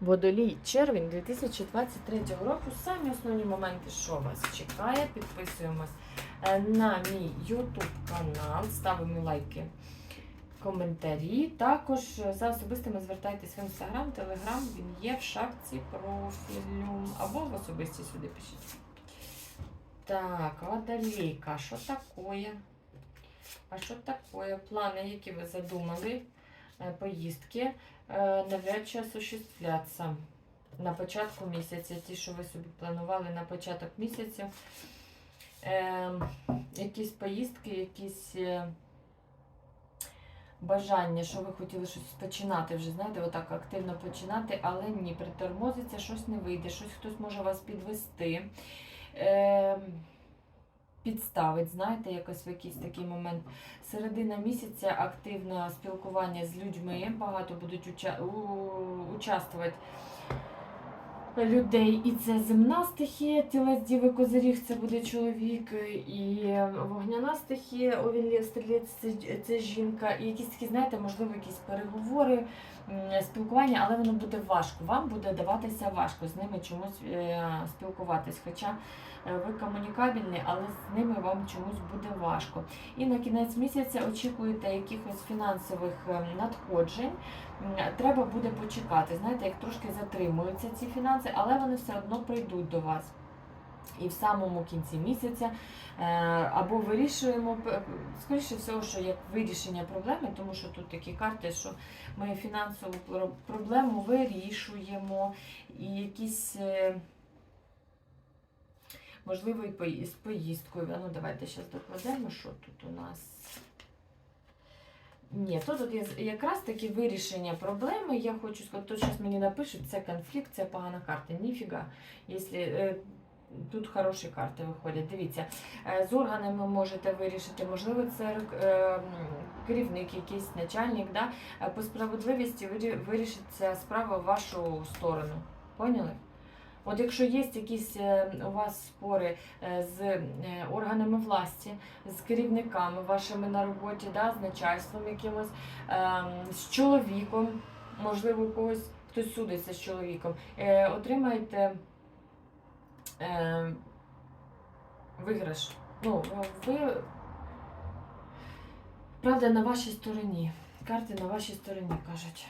Водолій, червень 2023 року. Самі основні моменти, що вас чекає. Підписуємось е, на мій YouTube канал, ставимо лайки, коментарі. Також е, за особистими звертайтесь в інстаграм, телеграм, він є в шапці профілю або в особисті сюди пишіть. Так, водолейка, що таке? А що таке? Плани, які ви задумали, поїздки е, навряд чи осуществляться на початку місяця. Ті, що ви собі планували на початок місяця. Е, якісь поїздки, якісь е, бажання, що ви хотіли щось починати вже, знаєте, отак активно починати, але ні, притормозиться, щось не вийде, щось хтось може вас підвести. Підставить, знаєте, якось в якийсь такий момент. Середина місяця активне спілкування з людьми, багато будуть уча- у- участвувати людей. І це земна стихія, тілець діви козиріг, це буде чоловік, і вогняна стихія, овін стрілець, це, це жінка. І якісь такі, знаєте, можливо, якісь переговори, спілкування, але воно буде важко. Вам буде даватися важко з ними чомусь е, спілкуватись. Хоча е, ви комунікабельні, але з ними вам чомусь буде важко. І на кінець місяця очікуєте якихось фінансових е, надходжень. Треба буде почекати. Знаєте, як трошки затримуються ці фінанси, але вони все одно прийдуть до вас. І в самому кінці місяця е, або вирішуємо, скоріше всього, що як вирішення проблеми, тому що тут такі карти, що ми фінансову проблему вирішуємо, і якісь, е, можливо, і з поїздкою. Ну, давайте зараз докладемо, що тут у нас. Ні, тут є з- якраз таки вирішення проблеми. Я хочу сказати, то зараз мені напишуть, це конфлікт, це погана карта. Ніфіга. Якщо, е, тут хороші карти виходять. Дивіться, е, з органами можете вирішити, можливо, це е, керівник, якийсь начальник. Да? По справедливості вирі- вирішиться справа в вашу сторону. Поняли? От якщо є якісь е, у вас спори е, з е, органами власті, з керівниками вашими на роботі, да, з начальством якимось, ем, з чоловіком, можливо, когось хтось судиться з чоловіком, е, отримаєте е, виграш. Ну, ви, правда, на вашій стороні. Карти на вашій стороні кажуть.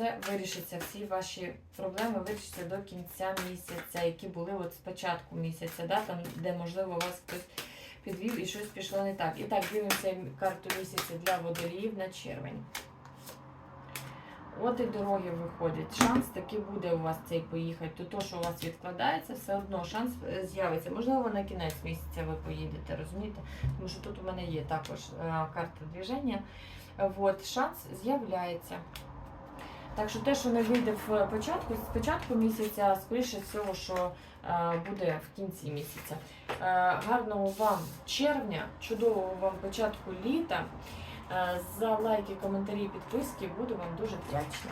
Все вирішиться, всі ваші проблеми вирішаться до кінця місяця, які були от з початку місяця, да, там, де, можливо, вас хтось підвів і щось пішло не так. І так, дивимося карту місяця для водоліїв на червень. От і дороги виходять. Шанс таки буде у вас цей поїхати. То, то, що у вас відкладається, все одно шанс е, з'явиться. Можливо, на кінець місяця ви поїдете, розумієте? Тому що тут у мене є також е, карта движення. От, шанс з'являється. Так що те, що не вийде в початку, з початку місяця, скоріше всього, що е, буде в кінці місяця. Е, гарного вам червня, чудового вам початку літа. Е, за лайки, коментарі, підписки буду вам дуже вдячна.